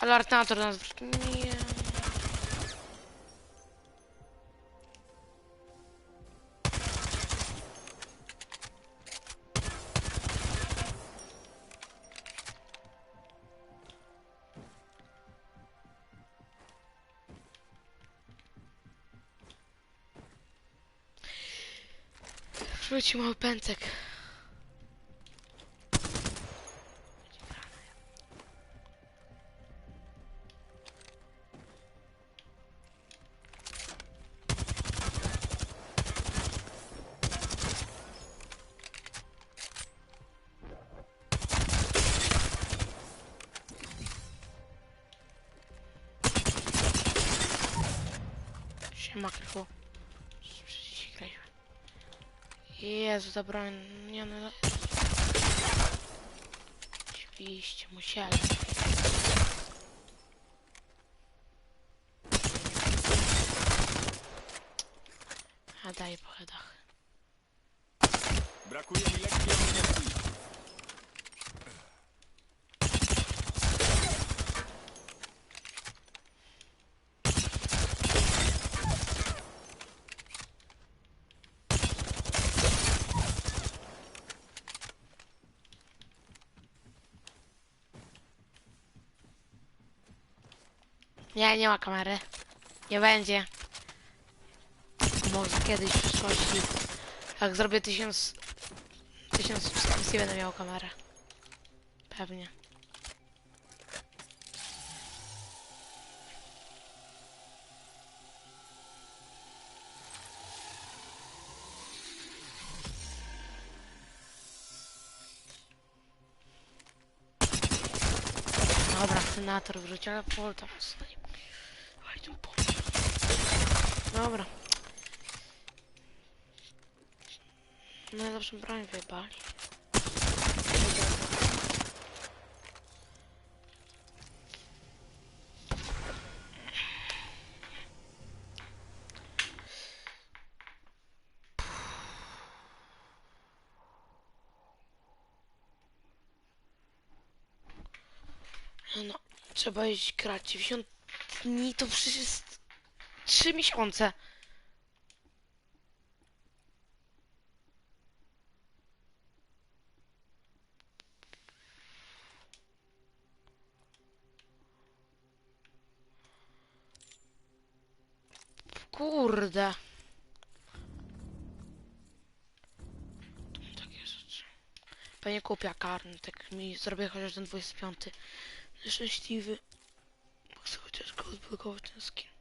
Ale alternator nas... Nie. Rzuci mały pęcek. Siema, Krychu. Graliśmy. Jezu, ta broń, nie no... Oczywiście, musieli. A daj po headach. Brakuje mi lekkiej Nie, nie ma kamery. Nie będzie. Może kiedyś w przyszłości. Jak zrobię tysiąc... Tysiąc subskrypcji będę miał kamerę. Pewnie. Dobra, senator wrzucił, ale pol tam stoi. Oj, tu pol. Dobra. Najlepszą broń wyjebali. No, trzeba iść grać. 90 dni to przecież 3 miesiące. Kurde. Takie rzeczy. Pewnie kupię karny, tak mi zrobię chociaż ten 25. Szczęśliwy. Chcę chociaż go odblokować ten skin.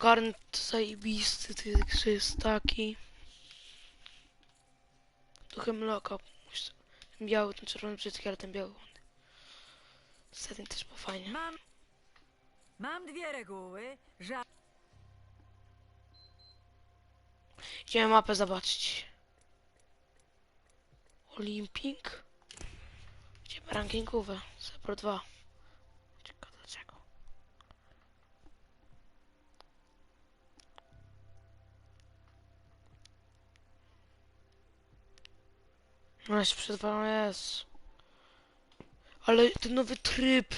Garn to zajebisty, to jest, że jest taki. Trochę mloka. Ten biały, ten czerwony brzydki, ale ten biały. Setting też był fajnie. Mam. Mam dwie reguły. Ża Idziemy mapę zobaczyć. Olimpik. Idziemy rankingowe. Sepro 2. No jeszcze przed wami jest. Ale ten nowy tryb.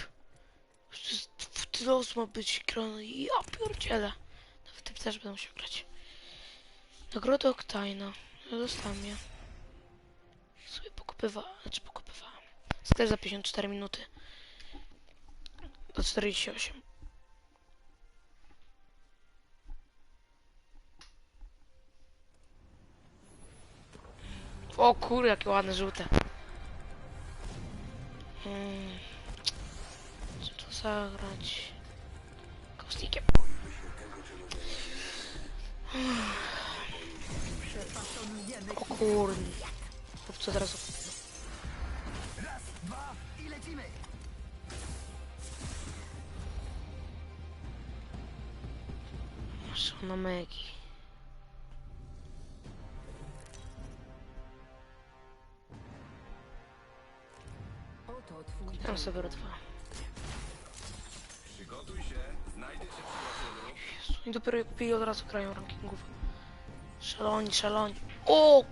W Tlos ma być grany. Ja pierdzielę. Nowy tryb też będę musiał grać. Nagroda Oktajna. Ja dostałem je. Sobie pokupywałem, znaczy pokupywałem. Sklep za 54 minuty. Do 48. O kur, jakie ładne żółte. Hmm. Co tu zagrać? Kostnikiem. O kurni. Chłopcy od razu. Masz na. Sobie dwa. Przygotuj się, znajdę cię przyjacielu. I dopiero je kupili od razu grają rankingów. Szaloni, szaloni. O!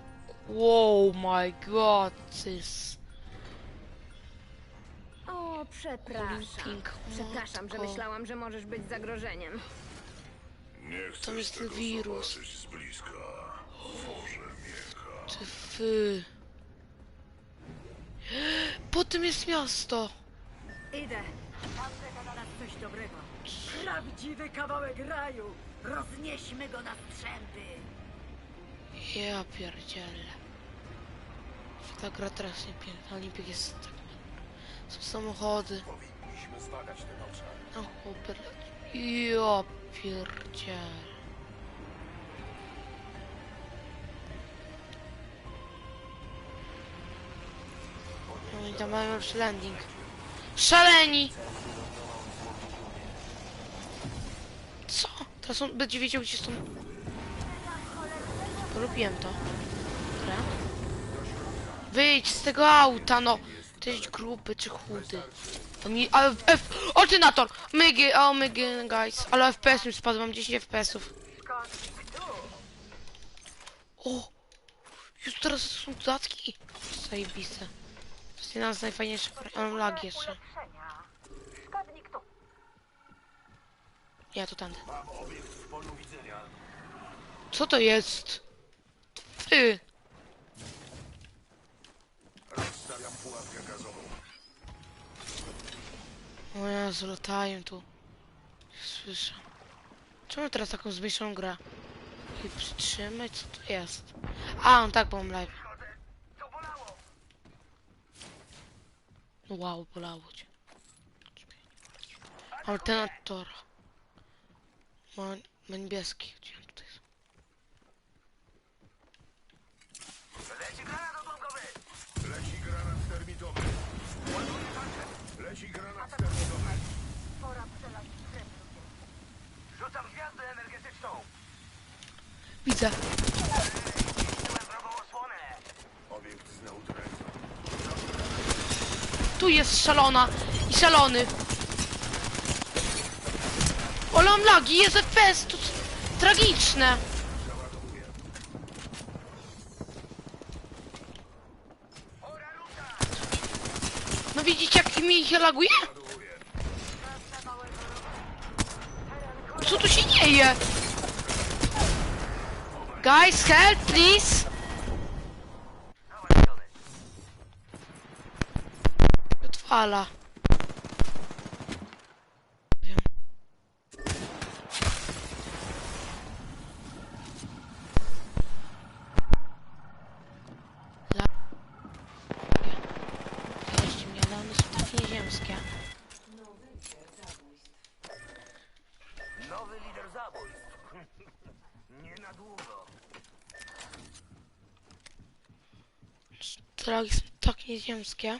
Wow, my god, this. O, przepraszam. Przepraszam, że myślałam, że możesz być zagrożeniem. Nie chcesz Tam jest ten tego wirus. zobaczyć z bliska. Boże miecha. Ty wy. Po tym jest miasto. Idę. Tam czeka na nas coś dobrego. Prawdziwy kawałek raju. Roznieśmy go na strzępy. Ja pierdzielę. Ta gra teraz nie piękna. Olimpik jest tak... Są samochody. Powinniśmy zbadać ten obszar. No chłopie. Ja pierdzielę. No i tam mają lepszy landing. Szaleni! Co? Teraz on będzie wiedział gdzie są... Polubiłem to. Dobra. Wyjdź z tego auta, no! Ty jesteś gruby czy chudy. To mi... Ale F... Ordynator! Mygy, o mygy, guys. Ale FPS mi spadł, mam 10 FPS-ów. O! Już teraz są dodatki? Zajebiste. To jest jedna z najfajniejszych... Ja mam lag jeszcze. Ja to tamten. Mam obiekt w polu widzenia. Co to jest? Ty! Rozstawiam pułapkę gazową. O Jezu, latają tu. Słyszę. Czemu teraz taką zmniejszoną grę? I przytrzymać? Co to jest? A, on tak, bo mam live. No wow, bolało cię. Alternator. Ma, ma niebieski. Gdzie on tutaj jest? Leci granat termitowy. Leci granat termitowy. Rzucam gwiazdę energetyczną. Widzę. Tu jest szalona i szalony. Ale mam lagi, jest FPS, to tragiczne. No widzicie jak mi się laguje? Co tu się dzieje? Guys, help please! Odwala. Wiem. La... Wierzcie mnie, ale one są takie nieziemskie. Nowy lider zabójstw. Nie na długo. Tragi są tak nieziemskie.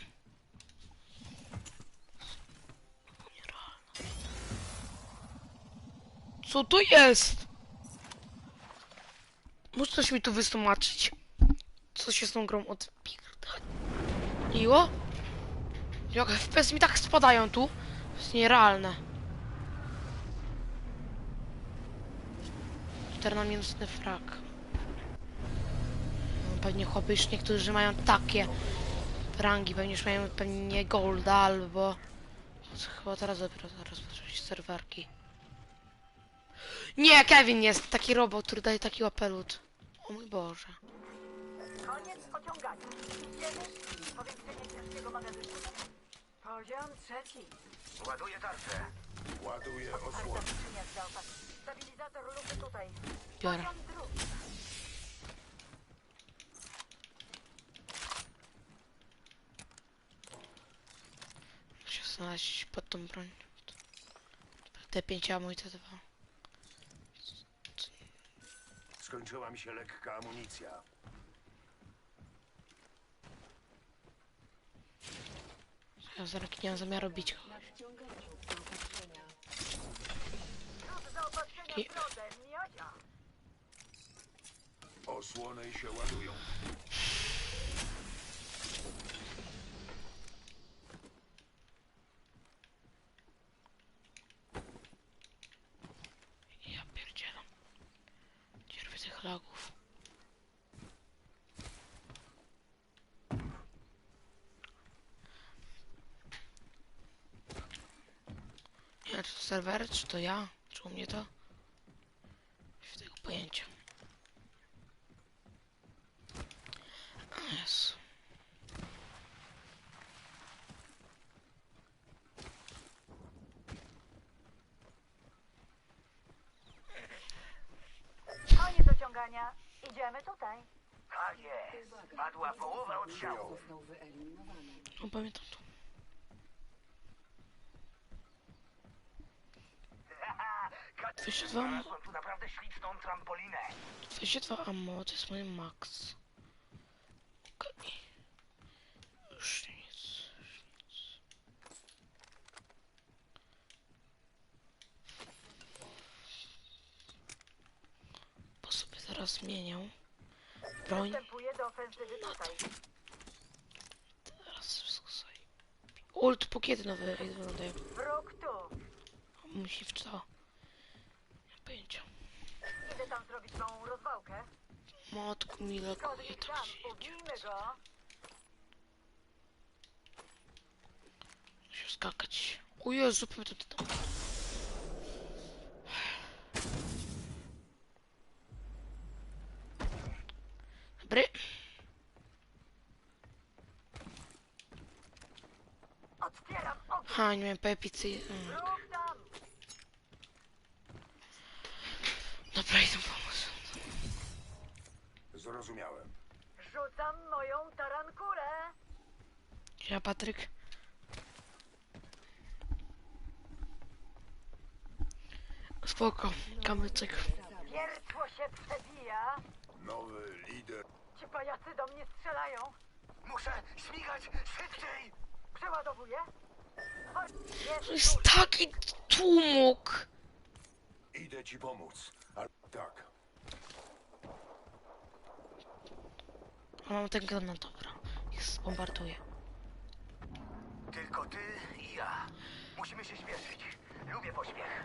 Nierealne. Co to jest? Może coś mi tu wytłumaczyć? Co się z tą grą odpierdoliło? Jak FPS mi tak spadają tu? To jest nierealne. Czternaminutny frak. No, Pewnie chłopy już niektórzy mają takie rangi, pewnie już mają pewnie golda albo... Chyba teraz dopiero się serwerki. Nie, Kevin jest taki robot, który daje taki łapelut. O mój Boże. Koniec ociągania. Jedziesz? Powiększenie ciężkiego magazynu. Poziom trzeci. Ładuję tarczę. Ładuję osłonę. Stabilizator lufy tutaj. Biorę. Poziom drugi. Muszę znaleźć pod tą broń. T5 ammo i T2. Skończyła mi się lekka amunicja. Ja zaraz nie mam zamiaru bić kogoś. Zaopatrzenia Ki- w drodze. Miodzia. Osłony się ładują. To serwer, czy to ja? Czy u mnie to? Nie mam tego pojęcia. Jezu. Koniec ociągania. Idziemy tutaj. Tak jest. Padła połowa oddziału. No pamiętam to. 22 ammo, Znalazłem tu naprawdę śliczną trampolinę. 22 ammo, to jest mój max. Okej. Już nic, już nic. Bo sobie teraz zmienię broń. Wstępuję do ofensywy tutaj. Teraz wszystko sobie. Ult, kiedy nowe wyglądają? Wróg tu. Musi w co? tam zrobić małą rozwałkę. Matku mila, Skody tam, pobijmy go. Muszę skakać. O Jezu, pewnie to tam. Dobry. Ha, nie wiem, pepicy. Mm. Zrozumiałem. Rzucam moją tarankulę. Ja, Patryk. Spoko, kamyczek. Wiertło się przebija. Nowy lider. Ci pajacy do mnie strzelają. Muszę śmigać szybciej. Przeładowuję. Chodź, To jest jest taki tłumok. Idę ci pomóc. Ale tak. A mam ten granat, dobra. Ich zbombarduję. Tylko ty i ja. Musimy się śpieszyć. Lubię pośpiech.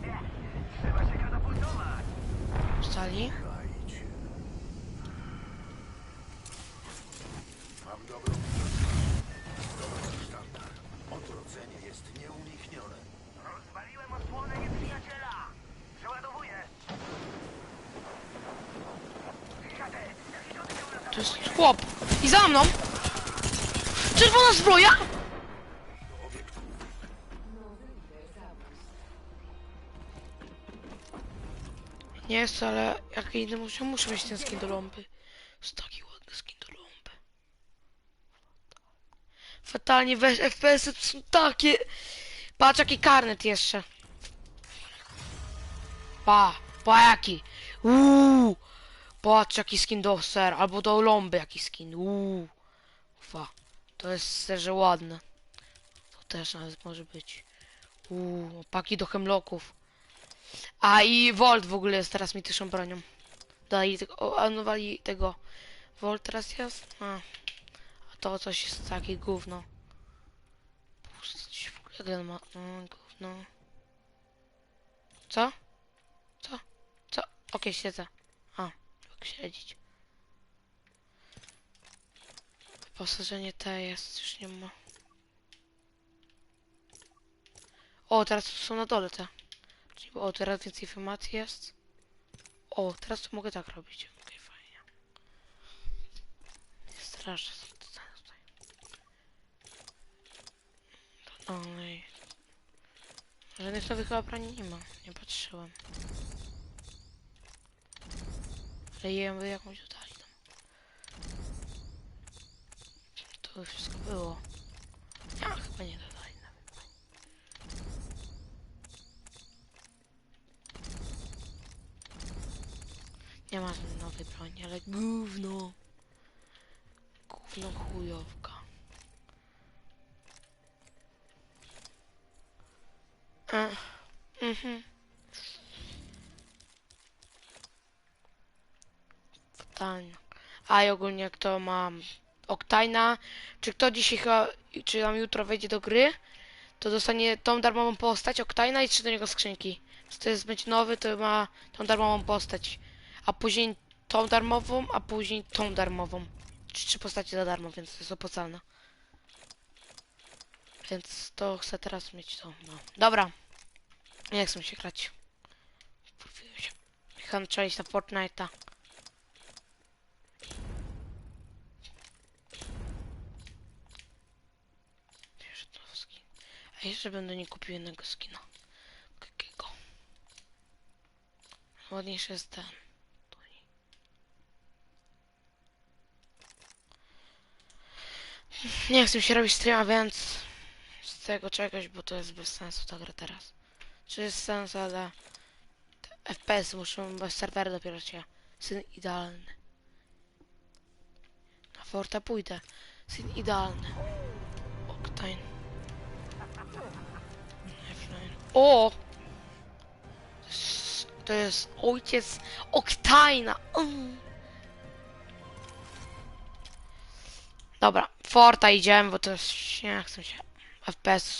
Nie, trzeba się katapultować. Wstali? Jest chłop. I za mną! Czerwona zbroja! Nie jest, ale jak idę, muszę, muszę mieć ten skin do lampy. Jest taki ładny skin do lampy. Fatalnie, weź FPS-y to są takie... Patrz jaki karnet jeszcze. Pa, pa jaki. Uuu. Patrz jaki skin do ser, albo do ląby jaki skin. Uuu. Fa. To jest serze ładne. To też nawet może być. Uuu, paki do hemloków. A i Volt w ogóle jest teraz mityczną bronią. Dali tego, o, anowali tego. Volt teraz jest? A. A to coś jest takie gówno. Puść w ogóle on ma. No, gówno. Co? Co? Co? Okej, siedzę. Śledzić. Wyposażenie te jest, już nie ma. O, teraz są na dole te. Czyli, o, teraz więcej informacji jest. O, teraz to mogę tak robić. Okej, fajnie. Nie straszę są tutaj. tutaj. Oj. Żadnych nowych broni nie ma. Nie patrzyłem. Ale jem jakąś dodali tam. To już wszystko było. Ja chyba nie dodali nawet. Nie ma nowej broni, ale gówno. Gówno chujowka. Ech, Mhm. A i ogólnie kto ma Octina, czy kto dzisiaj chyba, czy tam jutro wejdzie do gry, to dostanie tą darmową postać Octina i trzy do niego skrzynki. To jest będzie nowy, to ma tą darmową postać. A później tą darmową, a później tą darmową. Czy trzy postacie za darmo, więc to jest opłacalne. Więc to chcę teraz mieć to. No. Dobra. Nie chcę się grać. Wkurwiłem się. Na Fortnite'a. Jeszcze to skin. A jeszcze będę nie kupił jednego skina. Jakiego? Ładniejszy jest ten. Nie. Chcę się robić streama, więc z tego czegoś, bo to jest bez sensu ta gra teraz. Czy jest sens, ale FPS muszą, bez serweru dopiero się. Syn idealny. Na Forta pójdę. Syn idealny. Octane. O! To jest, ojciec Octane'a. Mm. Dobra, Forta idziemy, bo to jest... Nie chcę się... FPS